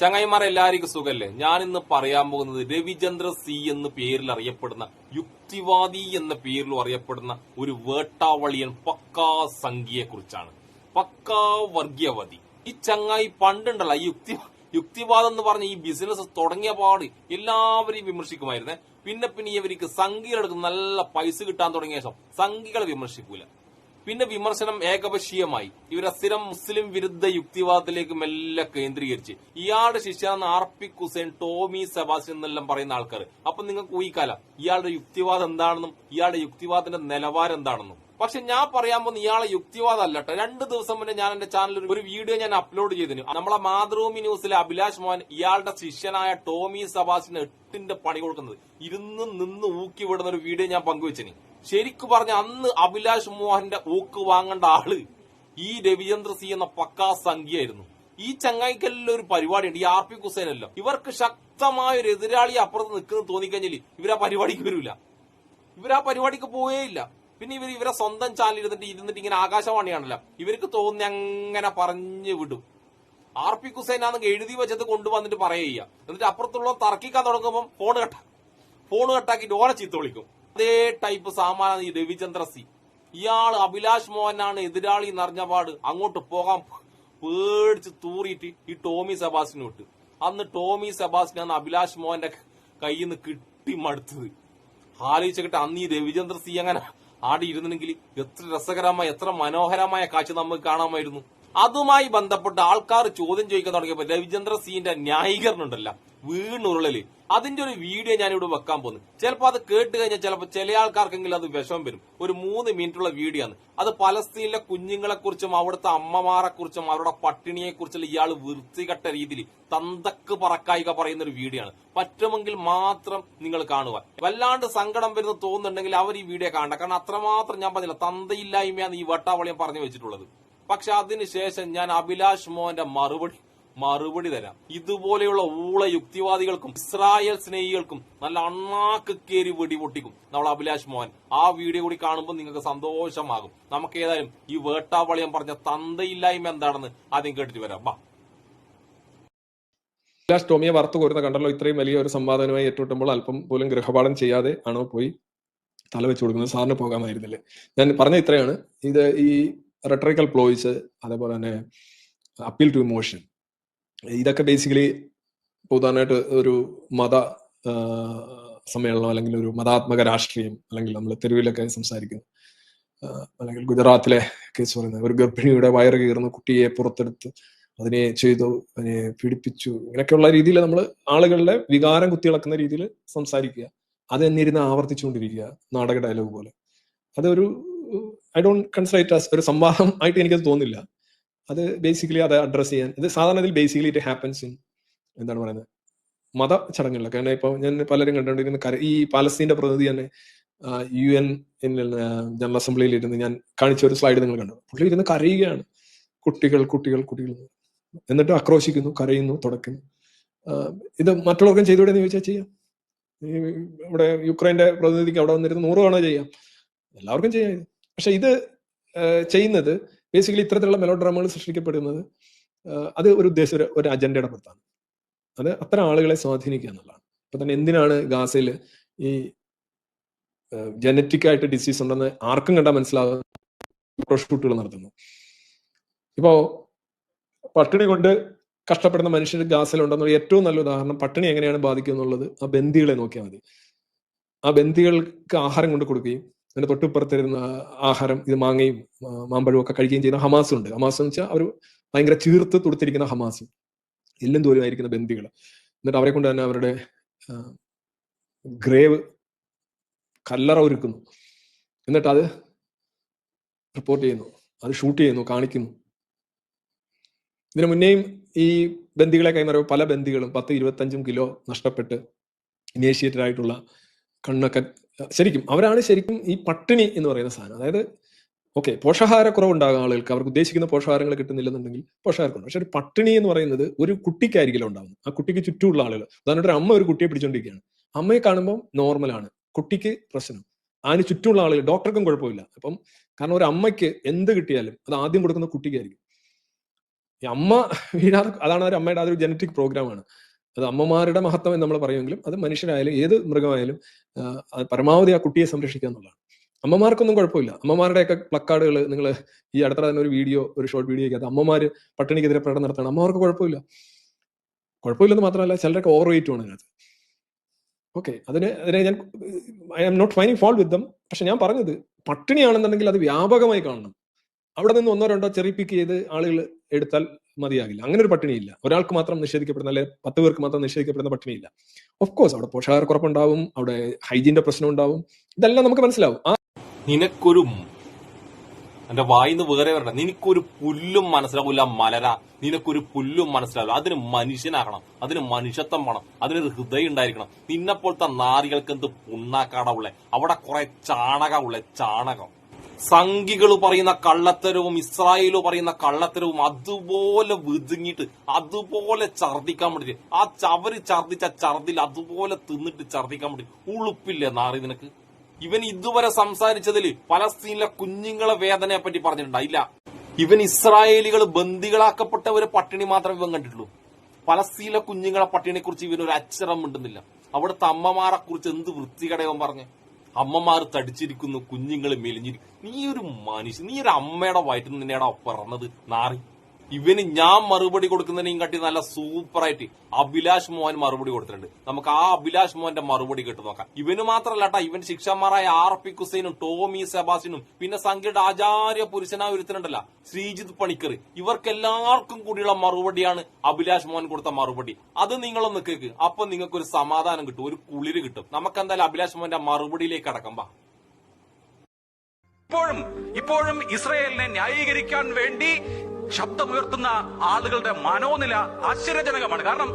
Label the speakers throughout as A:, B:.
A: ചങ്ങായിമാർ എല്ലാവർക്കും സുഖല്ലേ? ഞാൻ ഇന്ന് പറയാൻ പോകുന്നത് രവിചന്ദ്ര സി എന്ന പേരിൽ അറിയപ്പെടുന്ന യുക്തിവാദി എന്ന പേരിലും അറിയപ്പെടുന്ന ഒരു വേട്ടാവളിയൻ പക്കാ സംഖ്യയെ കുറിച്ചാണ് പക്കാ വർഗീയവാദി ഈ ചങ്ങായി പണ്ടുണ്ടല്ല ഈ യുക്തി യുക്തിവാദം എന്ന് പറഞ്ഞ ഈ ബിസിനസ് തുടങ്ങിയ പാട് എല്ലാവരെയും വിമർശിക്കുമായിരുന്നേ. പിന്നെ പിന്നെ ഇവർക്ക് സംഖ്യകൾ നല്ല പൈസ കിട്ടാൻ തുടങ്ങിയ ശേഷം സംഖ്യകളെ വിമർശിക്കൂല. പിന്നെ വിമർശനം ഏകപക്ഷീയമായി. ഇവരെ സ്ഥിരം മുസ്ലിം വിരുദ്ധ യുക്തിവാദത്തിലേക്ക് മെല്ലെ കേന്ദ്രീകരിച്ച്. ഇയാളുടെ ശിഷ്യാന്ന് ആർ പി ടോമി സെബാസ്റ്റ്യൻ എന്നെല്ലാം പറയുന്ന ആൾക്കാർ അപ്പൊ നിങ്ങൾക്ക് ഊഹിക്കാലം ഇയാളുടെ യുക്തിവാദം എന്താണെന്നും ഇയാളുടെ യുക്തിവാദത്തിന്റെ നിലവാരം എന്താണെന്നും. പക്ഷെ ഞാൻ പറയാൻ പോകുന്ന ഇയാളെ യുക്തിവാദം അല്ല കേട്ടോ രണ്ട് ദിവസം മുന്നേ ഞാൻ എന്റെ ചാനലിൽ ഒരു വീഡിയോ ഞാൻ അപ്ലോഡ് ചെയ്തിരുന്നു. നമ്മളെ മാതൃഭൂമി ന്യൂസിലെ അഭിലാഷ് മോഹൻ ഇയാളുടെ ശിഷ്യനായ ടോമി സബാസിന് എട്ടിന്റെ പണി കൊടുക്കുന്നത്. ഇരുന്ന് നിന്ന് ഊക്കി വിടുന്ന ഒരു വീഡിയോ ഞാൻ പങ്കുവെച്ചിന്. ശരിക്കു പറഞ്ഞ അന്ന് അഭിലാഷ് മോഹന്റെ ഊക്ക് വാങ്ങേണ്ട ആൾ ഈ രവിചന്ദ്ര സി എന്ന പക്കാ സംഖ്യയായിരുന്നു ഈ ചങ്ങായിക്കെല്ലാം ഒരു പരിപാടിയുണ്ട്. ഈ ആർ പി കുസൈനല്ലോ. ഇവർക്ക് ശക്തമായ ഒരു എതിരാളി അപ്പുറത്ത് നിൽക്കുന്നു തോന്നിക്കഴിഞ്ഞാൽ ഇവരാ പരിപാടിക്ക് വരൂല. ഇവരാ പരിപാടിക്ക് പോവേയില്ല പിന്നെ ഇവർ ഇവരെ സ്വന്തം ചാനൽ ഇരുന്നിട്ട് ഇരുന്നിട്ട് ഇങ്ങനെ ആകാശവാണിയാണല്ലോ. ഇവർക്ക് തോന്നി അങ്ങനെ പറഞ്ഞു വിടും. ആർ പി എന്ന് എഴുതി വെച്ചത് കൊണ്ടുവന്നിട്ട് പറയുക എന്നിട്ട് അപ്പുറത്തുള്ള തർക്കിക്കാൻ തുടങ്ങുമ്പോൾ ഫോൺ കട്ട ഫോൺ കട്ടാക്കിയിട്ട് ഓനെ ചീത്ത വിളിക്കും. അതേ ടൈപ്പ് സാമാനാണ് ഈ രവിചന്ദ്ര സി. ഇയാൾ അഭിലാഷ് മോഹനാണ് എതിരാളി എന്നറിഞ്ഞ പാട് അങ്ങോട്ട് പോകാൻ പേടിച്ച് തൂറിയിട്ട് ഈ ടോമി സെബാസ്റ്റിന് വിട്ട് അന്ന് ടോമി സെബാസ്റ്റിനാണ് അഭിലാഷ് മോഹന്റെ കയ്യിൽ നിന്ന് കിട്ടി മടുത്തത്. ആലോചിച്ചിട്ട് അന്ന് ഈ രവിചന്ദ്ര സി അങ്ങനെ ആടി ഇരുന്നെങ്കിൽ എത്ര രസകരമായ എത്ര മനോഹരമായ കാഴ്ച നമുക്ക് കാണാമായിരുന്നു. അതുമായി ബന്ധപ്പെട്ട് ആൾക്കാർ ചോദ്യം ചോദിക്കാൻ തുടങ്ങിയപ്പോ രവിചന്ദ്ര സിന്റെ ന്യായീകരണം ഉണ്ടല്ല വീണുരുളൽ. അതിന്റെ ഒരു വീഡിയോ ഞാൻ ഇവിടെ വെക്കാൻ പോകുന്നു. ചിലപ്പോൾ അത് കേട്ട് കഴിഞ്ഞാൽ ചിലപ്പോൾ ചില ആൾക്കാർക്കെങ്കിലും അത് വിഷമം വരും. ഒരു മൂന്ന് മിനിറ്റുള്ള വീഡിയോ ആണ്. അത് പലസ്തീനിലെ കുഞ്ഞുങ്ങളെ കുറിച്ചും അവിടുത്തെ അമ്മമാരെ കുറിച്ചും അവരുടെ പട്ടിണിയെ കുറിച്ചും ഇയാൾ വൃത്തികെട്ട രീതിയിൽ തന്തക്ക് പറക്കായിക പറയുന്ന ഒരു വീഡിയോ ആണ്. പറ്റുമെങ്കിൽ മാത്രം നിങ്ങൾ കാണുക. വല്ലാണ്ട് സങ്കടം വരുന്ന തോന്നുന്നുണ്ടെങ്കിൽ അവർ ഈ വീഡിയോ കാണണ്ട. കാരണം അത്രമാത്രം ഞാൻ പറഞ്ഞില്ല തന്തയില്ലായ്മയാണ് ഈ വട്ടാവളിയം പറഞ്ഞു വെച്ചിട്ടുള്ളത്. പക്ഷെ അതിനുശേഷം ഞാൻ അഭിലാഷ് മോഹന്റെ മറുപടി മറുപടി തരാം. ഇതുപോലെയുള്ള ഊള യുക്തിവാദികൾക്കും ഇസ്രായേൽ സ്നേഹികൾക്കും നല്ല അണ്ണാക്ക് കയറി വെടിപൊട്ടിക്കും നമ്മൾ അഭിലാഷ് മോഹൻ. ആ വീഡിയോ കൂടി കാണുമ്പോൾ നിങ്ങൾക്ക് സന്തോഷമാകും. നമുക്ക് ഏതായാലും ഈ വേട്ടാവളിയം പറഞ്ഞ തന്തയില്ലായ്മ എന്താണെന്ന് ആദ്യം കേട്ടിട്ട് വരാം. ബാ
B: അഭിലാഷ് ടോമിയെ വറുത്ത് കോരുന്ന കണ്ടല്ലോ ഇത്രയും വലിയ ഒരു സംവാദനമായി ഏറ്റുമുട്ടുമ്പോൾ അല്പം പോലും ഗൃഹപാഠം ചെയ്യാതെ ആണോ പോയി തല വെച്ചു കൊടുക്കുന്നത്? സാറിന് പോകാമായിരുന്നില്ലേ? ഞാൻ പറഞ്ഞ ഇത്രയാണ്. ഇത് ഈ റെട്രിക്കൽ പ്ലോയിസ് അതേപോലെ തന്നെ അപ്പീൽ ടു ഇമോഷൻ ഇതൊക്കെ ബേസിക്കലി ഉദാഹരണമായിട്ട് ഒരു മത സമ്മേളനം അല്ലെങ്കിൽ ഒരു മതാത്മക രാഷ്ട്രീയം അല്ലെങ്കിൽ നമ്മൾ തെരുവിലൊക്കെ സംസാരിക്കുന്നു. അല്ലെങ്കിൽ ഗുജറാത്തിലെ കേസ് പറയുന്നത്. ഒരു ഗർഭിണിയുടെ വയറ് കീറുന്ന കുട്ടിയെ പുറത്തെടുത്ത് അതിനെ ചെയ്തു അതിനെ പീഡിപ്പിച്ചു. ഇങ്ങനെയൊക്കെയുള്ള രീതിയിൽ നമ്മൾ ആളുകളുടെ വികാരം കുത്തിയിളക്കുന്ന രീതിയിൽ സംസാരിക്കുക. അത് എന്നിരുന്ന് ആവർത്തിച്ചുകൊണ്ടിരിക്കുക. നാടക ഡയലോഗ് പോലെ. അതൊരു ഐ ഡോണ്ട് കൺസിഡർ ആസ് ഒരു സംവാദം ആയിട്ട് എനിക്കത് തോന്നില്ല. അത് ബേസിക്കലി അത് അഡ്രസ് ചെയ്യാൻ ഇത് സാധാരണ ഇതിൽ ബേസിക്കലി ഇറ്റ് ഹാപ്പൻസ് ഇൻ എന്താണ് പറയുന്നത്? മത ചടങ്ങുകളിലൊക്കെ. കാരണം ഇപ്പോൾ ഞാൻ പലരും കണ്ടുകൊണ്ടിരുന്ന ഈ പാലസ്തീന്റെ പ്രതിനിധി തന്നെ യു എൻ ജനറൽ അസംബ്ലിയിൽ ഇരുന്ന് ഞാൻ കാണിച്ച ഒരു സ്ലൈഡ് നിങ്ങൾ കണ്ടു. പുള്ളി ഇരുന്ന് കരയുകയാണ്. കുട്ടികൾ കുട്ടികൾ കുട്ടികൾ എന്നിട്ട് ആക്രോശിക്കുന്നു കരയുന്നു തുടക്കുന്നു. ഇത് മറ്റുള്ളവർക്കും ചെയ്തുകൂടെ എന്ന് ചോദിച്ചാൽ ചെയ്യാം. ഇവിടെ യുക്രൈന്റെ പ്രതിനിധിക്ക് അവിടെ വന്നിരുന്ന് നൂറ് തവണ ചെയ്യാം. എല്ലാവർക്കും ചെയ്യാം ഇത്. പക്ഷെ ഇത് ചെയ്യുന്നത് ബേസിക്കലി ഇത്തരത്തിലുള്ള മെലോ ഡ്രാമകൾ സൃഷ്ടിക്കപ്പെടുന്നത് അത് ഒരു ഉദ്ദേശം ഒരു- അജണ്ടയുടെ പുറത്താണ്. അത് അത്തരം ആളുകളെ സ്വാധീനിക്കുക എന്നുള്ളതാണ്. ഇപ്പൊ തന്നെ എന്തിനാണ് ഗാസയിൽ ഈ ജനറ്റിക് ആയിട്ട് ഡിസീസ് ഉണ്ടെന്ന് ആർക്കും കണ്ടാൽ മനസ്സിലാകുന്ന ഷൂട്ടുകൾ നടത്തുന്നു. ഇപ്പോ പട്ടിണി കൊണ്ട് കഷ്ടപ്പെടുന്ന മനുഷ്യർ ഗാസയിലുണ്ടെന്നുള്ള ഏറ്റവും നല്ല ഉദാഹരണം പട്ടിണി എങ്ങനെയാണ് ബാധിക്കുക എന്നുള്ളത് ആ ബന്ദികളെ നോക്കിയാൽ മതി. ആ ബന്ദികൾക്ക് ആഹാരം കൊണ്ട് കൊടുക്കുകയും അതിന്റെ തൊട്ടിപ്പുറത്തിരുന്ന ആഹാരം ഇത് മാങ്ങയും മാമ്പഴവും ഒക്കെ കഴിക്കുകയും ചെയ്യുന്ന ഹമാസ് ഉണ്ട്. ഹമാസ് എന്ന് വെച്ചാൽ അവർ ഭയങ്കര ചീർത്ത് തുടുത്തിരിക്കുന്ന ഹമാസ്. എല്ലും ദൂരമായിരിക്കുന്ന ബന്ദികൾ എന്നിട്ട് അവരെ കൊണ്ട് തന്നെ അവരുടെ ഗ്രേവ് കല്ലറ ഒരുക്കുന്നു. എന്നിട്ട് അത് റിപ്പോർട്ട് ചെയ്യുന്നു. അത് ഷൂട്ട് ചെയ്യുന്നു കാണിക്കുന്നു. ഇതിനു മുന്നേയും ഈ ബന്ദികളെ കൈമാറിയ പല ബന്ദികളും പത്ത് ഇരുപത്തഞ്ചും കിലോ നഷ്ടപ്പെട്ട് ഇനീഷ്യേറ്റഡ് ആയിട്ടുള്ള കണ്ണൊക്കെ ശരിക്കും അവരാണ് ശരിക്കും ഈ പട്ടിണി എന്ന് പറയുന്ന സാധനം. അതായത് ഓക്കെ പോഷകാഹാരക്കുറവ് ഉണ്ടാകുന്ന ആളുകൾക്ക് അവർക്ക് ഉദ്ദേശിക്കുന്ന പോഷകാഹാരങ്ങൾ കിട്ടുന്നില്ലെന്നുണ്ടെങ്കിൽ പോഷകാഹാരക്കുറവ്. പക്ഷെ ഒരു പട്ടിണി എന്ന് പറയുന്നത് ഒരു കുട്ടിക്കായിരിക്കില്ല ഉണ്ടാകുന്നത് ആ കുട്ടിക്ക് ചുറ്റുമുള്ള ആളുകൾ. ഉദാഹരണത്തിന് അമ്മ ഒരു കുട്ടിയെ പിടിച്ചോണ്ടിരിക്കുകയാണ്. അമ്മയെ കാണുമ്പോൾ നോർമലാണ് കുട്ടിക്ക് പ്രശ്നം. അതിന് ചുറ്റുമുള്ള ആളുകൾ ഡോക്ടർക്കും കുഴപ്പമില്ല. അപ്പം കാരണം ഒരു അമ്മയ്ക്ക് എന്ത് കിട്ടിയാലും അത് ആദ്യം കൊടുക്കുന്ന കുട്ടിക്കായിരിക്കും. ഈ അമ്മ വീഴാതെ അതാണ് ഒരു അമ്മയുടെ അതൊരു ജനറ്റിക് പ്രോഗ്രാമാണ് അത് അമ്മമാരുടെ മഹത്വം നമ്മൾ പറയുമെങ്കിലും അത് മനുഷ്യരായാലും ഏത് മൃഗമായാലും പരമാവധി ആ കുട്ടിയെ സംരക്ഷിക്കുക എന്നുള്ളതാണ്. അമ്മമാർക്കൊന്നും കുഴപ്പമില്ല. അമ്മമാരുടെയൊക്കെ പ്ലക്കാർഡുകൾ നിങ്ങൾ ഈ അടുത്ത തന്നെ ഒരു വീഡിയോ ഒരു ഷോർട്ട് വീഡിയോ ഒക്കെ അത് അമ്മമാര് പട്ടിണിക്കെതിരെ പ്രകടനം നടത്തണം അമ്മമാർക്ക് കുഴപ്പമില്ല. കുഴപ്പമില്ലെന്ന് മാത്രമല്ല ചിലരൊക്കെ ഓവർ വെയിറ്റ് ആണ് അതിനകത്ത്. ഓക്കെ അതിന് അതിനെ ഞാൻ ഐ ആം നോട്ട് ഫൈനിങ് ഫോൾ വിത്ത് ദം പക്ഷെ ഞാൻ പറഞ്ഞത് പട്ടിണിയാണെന്നുണ്ടെങ്കിൽ അത് വ്യാപകമായി കാണണം. അവിടെ നിന്ന് ഒന്നോ രണ്ടോ ചെറിയ പിക്ക് ചെയ്ത് ആളുകൾ എടുത്താൽ മതിയാകില്ല. അങ്ങനെ ഒരു പട്ടിണിയില്ല. ഒരാൾക്ക് മാത്രം നിഷേധിക്കപ്പെടുന്ന അല്ലെ പത്ത് പേർക്ക് മാത്രം നിഷേധിക്കപ്പെടുന്ന പട്ടിണിയില്ല. ഓഫ് കോഴ്സ് അവിടെ പോഷകാഹാരക്കുറപ്പുണ്ടാവും അവിടെ ഹൈജീന്റെ പ്രശ്നം ഉണ്ടാവും ഇതെല്ലാം നമുക്ക് മനസ്സിലാവും. ആ
A: നിനക്കൊരു എന്റെ വായിന്ന് വേറെ വരണ്ട. നിനക്കൊരു പുല്ലും മനസ്സിലാവില്ല മലര. നിനക്കൊരു പുല്ലും മനസ്സിലാവില്ല അതിന് മനുഷ്യനാകണം. അതിന് മനുഷ്യത്വം വേണം. അതിനൊരു ഹൃദയം ഉണ്ടായിരിക്കണം. നിന്നെപ്പോലത്തെ നാരികൾക്ക് എന്ത് പുണ്ണാക്കാട ഉള്ളേ. അവിടെ കുറെ ചാണക ഉള്ളേ. ചാണകം. സംഘികൾ പറയുന്ന കള്ളത്തരവും ഇസ്രായേൽ പറയുന്ന കള്ളത്തരവും അതുപോലെ വിതുങ്ങിയിട്ട് അതുപോലെ ഛർദിക്കാൻ വേണ്ടി ആ ചവര് ഛർദിച്ച ഛർദിൽ അതുപോലെ തിന്നിട്ട് ഛർദിക്കാൻ വേണ്ടി. ഉളുപ്പില്ലേ നാറി നിനക്ക്? ഇവൻ ഇതുവരെ സംസാരിച്ചതിൽ പലസ്തീനിലെ കുഞ്ഞുങ്ങളെ വേദനയെ പറ്റി പറഞ്ഞിട്ടുണ്ടായില്ല ഇവൻ ഇസ്രായേലികൾ ബന്ദികളാക്കപ്പെട്ടവരെ പട്ടിണി മാത്രം ഇവൻ കണ്ടിട്ടുള്ളൂ. പലസ്തീനിലെ കുഞ്ഞുങ്ങളെ പട്ടിണിയെ കുറിച്ച് ഇവൻ ഒരു അക്ഷരം മിണ്ടുന്നില്ല അവിടുത്തെ അമ്മമാരെ കുറിച്ച് എന്ത് വൃത്തികടയവൻ പറഞ്ഞ്? അമ്മമാർ തടിച്ചിരിക്കുന്നു കുഞ്ഞുങ്ങൾ മെലിഞ്ഞിരിക്കുന്നു. നീ ഒരു മനുഷ്യൻ നീ ഒരു അമ്മയുടെ വയറ്റിൽ നിന്നേടാ പറഞ്ഞത് നാറി. ഇവന് ഞാൻ മറുപടി കൊടുക്കുന്നതിനെയും കാട്ടി നല്ല സൂപ്പറായിട്ട് അഭിലാഷ് മോഹൻ മറുപടി കൊടുത്തിട്ടുണ്ട്. നമുക്ക് ആ അഭിലാഷ് മോഹന്റെ മറുപടി കേട്ട് നോക്കാം. ഇവന് മാത്രല്ല കേട്ടാ ഇവൻ ശിക്ഷന്മാരായ ആർ പി കുസൈനും ടോമി സെബാസിനും പിന്നെ സംഖ്യയുടെ ആചാര്യ പുരുഷനായ ഒരുത്തനുണ്ടല്ല ശ്രീജിത്ത് പണിക്കർ. ഇവർക്കെല്ലാവർക്കും കൂടിയുള്ള മറുപടിയാണ് അഭിലാഷ് മോഹൻ കൊടുത്ത മറുപടി. അത് നിങ്ങളൊന്ന് കേക്ക്. അപ്പൊ നിങ്ങൾക്ക് ഒരു സമാധാനം കിട്ടും ഒരു കുളിര് കിട്ടും. നമുക്ക് എന്തായാലും അഭിലാഷ് മോഹന്റെ മറുപടിയിലേക്ക് അടക്കം ബാ
C: ഇപ്പോഴും ഇപ്പോഴും ഇസ്രയേലിനെ ന്യായീകരിക്കാൻ വേണ്ടി ശബ്ദമുയർത്തുന്ന ആളുകളുടെ മനോനില ആശ്ചര്യജനകമാണ്. കാരണം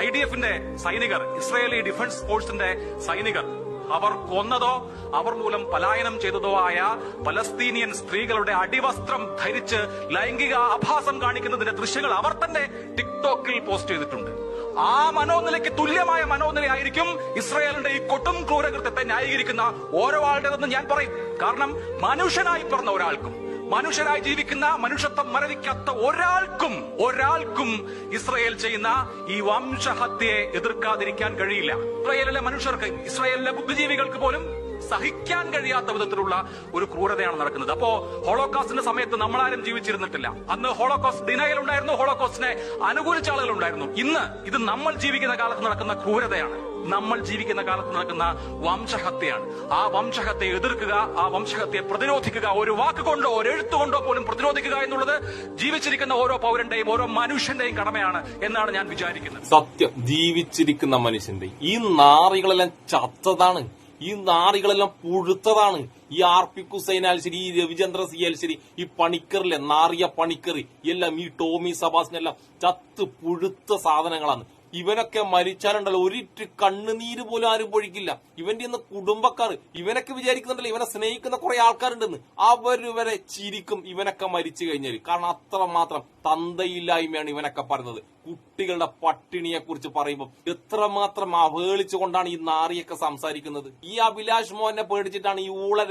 C: ഐ ഡി എഫിന്റെ സൈനികർ ഇസ്രയേലി ഡിഫൻസ് ഫോഴ്സിന്റെ സൈനികർ അവർ കൊന്നതോ അവർ മൂലം പലായനം ചെയ്തതോ ആയ പലസ്തീനിയൻ സ്ത്രീകളുടെ അടിവസ്ത്രം ധരിച്ച് ലൈംഗിക ആഭാസം കാണിക്കുന്നതിന്റെ ദൃശ്യങ്ങൾ അവർ തന്നെ ടിക്ടോക്കിൽ പോസ്റ്റ് ചെയ്തിട്ടുണ്ട്. ആ മനോനിലയ്ക്ക് തുല്യമായ മനോനിലയായിരിക്കും ഇസ്രയേലിന്റെ ഈ കൊട്ടും ക്രൂരകൃത്യത്തെ ന്യായീകരിക്കുന്ന ഓരോ ആളുടേതെന്ന് ഞാൻ പറയും. കാരണം മനുഷ്യനായി പിറന്ന ഒരാൾക്കും മനുഷ്യരായി ജീവിക്കുന്ന മനുഷ്യത്വം മരവിക്കാത്ത ഒരാൾക്കും ഒരാൾക്കും ഇസ്രയേൽ ചെയ്യുന്ന ഈ വംശഹത്യയെ എതിർക്കാതിരിക്കാൻ കഴിയില്ല. ഇസ്രയേലിലെ മനുഷ്യർക്ക് ഇസ്രയേലിലെ ബുദ്ധിജീവികൾക്ക് പോലും സഹിക്കാൻ കഴിയാത്ത വിധത്തിലുള്ള ഒരു ക്രൂരതയാണ് നടക്കുന്നത്. അപ്പോ ഹോളോകോസ്റ്റിന്റെ സമയത്ത് നമ്മളാരും ജീവിച്ചിരുന്നിട്ടില്ല. അന്ന് ഹോളോകോസ്റ്റ് ഡിനയിൽ ഉണ്ടായിരുന്നു ഹോളോകോസ്റ്റിനെ അനുകൂലിച്ച ആളുകൾ ഉണ്ടായിരുന്നു ഇന്ന് ഇത് നമ്മൾ ജീവിക്കുന്ന കാലത്ത് നടക്കുന്ന ക്രൂരതയാണ്. നമ്മൾ ജീവിക്കുന്ന കാലത്ത് നടക്കുന്ന വംശഹത്യയാണ്. ആ വംശഹത്യയെ എതിർക്കുക ആ വംശഹത്യയെ പ്രതിരോധിക്കുക ഒരു വാക്കുകൊണ്ടോ ഒരു എഴുത്തുകൊണ്ടോ പോലും പ്രതിരോധിക്കുക എന്നുള്ളത് ജീവിച്ചിരിക്കുന്ന ഓരോ പൗരന്റെയും ഓരോ മനുഷ്യന്റെയും കടമയാണ് എന്നാണ് ഞാൻ വിചാരിക്കുന്നത്.
A: സത്യം ജീവിച്ചിരിക്കുന്ന മനുഷ്യന്റെ ഈ നാറികളെല്ലാം ചത്തതാണ്. ഈ നാറികളെല്ലാം പുഴുത്തതാണ്. ഈ ആർ പി കുസൈൻ ശരി ഈ രവിചന്ദ്ര സി ആൽശ്ശേരി ശരി ഈ പണിക്കറിലെ നാറിയ പണിക്കറി എല്ലാം ഈ ടോമി സബാസിനെല്ലാം ചത്ത് പുഴുത്ത സാധനങ്ങളാണ്. ഇവനൊക്കെ മരിച്ചാലുണ്ടല്ലോ ഒരിറ്റ് കണ്ണുനീര് പോലും ആരും പൊഴിക്കില്ല ഇവന്റെ ഇന്ന് കുടുംബക്കാർ ഇവനൊക്കെ വിചാരിക്കുന്നുണ്ടല്ലോ ഇവനെ സ്നേഹിക്കുന്ന കുറെ ആൾക്കാരുണ്ടെന്ന്. അവരിവരെ ചിരിക്കും ഇവനൊക്കെ മരിച്ചു കഴിഞ്ഞാൽ കാരണം അത്ര മാത്രം തന്തയില്ലായ്മയാണ് ഇവനൊക്കെ പറയുന്നത് കുട്ടികളുടെ പട്ടിണിയെ കുറിച്ച് പറയുമ്പോൾ എത്രമാത്രം അവഹേളിച്ചുകൊണ്ടാണ് ഈ നാറിയൊക്കെ സംസാരിക്കുന്നത്? ഈ അഭിലാഷ് മോഹനെ പേടിച്ചിട്ടാണ് ഈ ഊള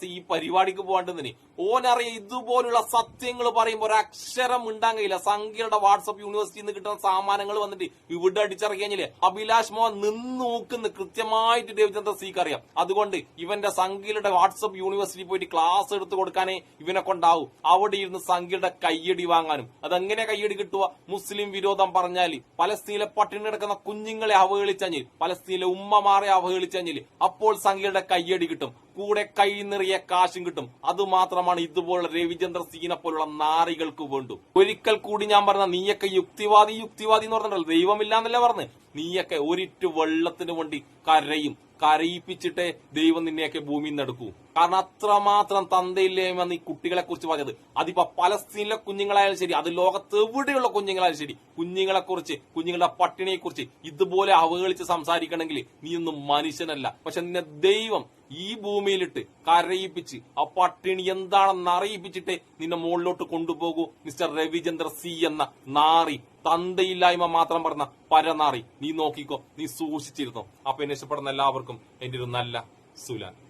A: സി ഈ പരിപാടിക്ക് പോകേണ്ടതിന്. ഓനറിയ ഇതുപോലുള്ള സത്യങ്ങൾ പറയുമ്പോൾ ഒരു അക്ഷരം ഉണ്ടാൻ കഴിയില്ല. സംഖ്യയുടെ വാട്സപ്പ് യൂണിവേഴ്സിറ്റിയിൽ നിന്ന് കിട്ടുന്ന സാമാനങ്ങൾ വന്നിട്ട് ഇവിടെ അടിച്ചിറങ്ങിയാലേ അഭിലാഷ് മോഹൻ നിന്ന് നോക്കുന്ന കൃത്യമായിട്ട് രവിചന്ദ്ര സിക്ക് അറിയാം. അതുകൊണ്ട് ഇവന്റെ സംഖ്യയുടെ വാട്സപ്പ് യൂണിവേഴ്സിറ്റി പോയിട്ട് ക്ലാസ് എടുത്തു കൊടുക്കാനേ ഇവനെ കൊണ്ടാവും. അവിടെ ഇരുന്ന് സംഖ്യയുടെ കയ്യടി വാങ്ങാനും. അതെങ്ങനെ കയ്യടി കിട്ടുക? മുസ്ലിം വിരോധം പറഞ്ഞാൽ പലസ്തീനിലെ പട്ടിണി കിടക്കുന്ന കുഞ്ഞുങ്ങളെ അവഹേളിച്ചഞ്ഞിൽ പലസ്തീനിലെ ഉമ്മമാരെ അവഹേളിച്ചഞ്ഞിൽ അപ്പോൾ സംഖ്യയുടെ കയ്യടി കിട്ടും. കൂടെ കൈ നിറയെ കാശും കിട്ടും. അതുമാത്രമാണ് ഇതുപോലുള്ള രവിചന്ദ്ര സീനെ പോലുള്ള നാറികൾക്ക് വേണ്ടു. ഒരിക്കൽ കൂടി ഞാൻ പറഞ്ഞ നീയൊക്കെ യുക്തിവാദി യുക്തിവാദി എന്ന് പറഞ്ഞല്ലോ. ദൈവമില്ലാന്നല്ലേ പറഞ്ഞ്. നീയൊക്കെ ഒരിറ്റ് വെള്ളത്തിന് വേണ്ടി കരയും. കരയിപ്പിച്ചിട്ടേ ദൈവം നിന്നെയൊക്കെ ഭൂമിയിൽ നിന്ന് എടുക്കൂ. കാരണം അത്രമാത്രം തന്തയില്ലേമെന്ന് ഈ കുട്ടികളെ കുറിച്ച് പറഞ്ഞത്. അതിപ്പോ പലസ്തീനിലെ കുഞ്ഞുങ്ങളായാലും ശരി അത് ലോകത്ത് എവിടെയുള്ള കുഞ്ഞുങ്ങളായാലും ശരി കുഞ്ഞുങ്ങളെ കുറിച്ച് കുഞ്ഞുങ്ങളുടെ പട്ടിണിയെ കുറിച്ച് ഇതുപോലെ അവഹേളിച്ച് സംസാരിക്കണമെങ്കിൽ നീ ഒന്നും മനുഷ്യനല്ല. പക്ഷെ നിന്നെ ദൈവം ഈ ഭൂമിയിലിട്ട് കരയിപ്പിച്ച് ആ പട്ടിണി എന്താണെന്ന് അറിയിപ്പിച്ചിട്ട് നിന്നെ മുകളിലോട്ട് കൊണ്ടുപോകൂ. മിസ്റ്റർ രവിചന്ദ്ര സി എന്ന നാറി തന്തയില്ലായ്മ മാത്രം പറഞ്ഞ പരനാറി. നീ നോക്കിക്കോ നീ സൂക്ഷിച്ചിരുന്നോ? അപ്പൊ എന്നെ ഇഷ്ടപ്പെടുന്ന എല്ലാവർക്കും എന്റെ ഒരു നല്ല സുലാൻ.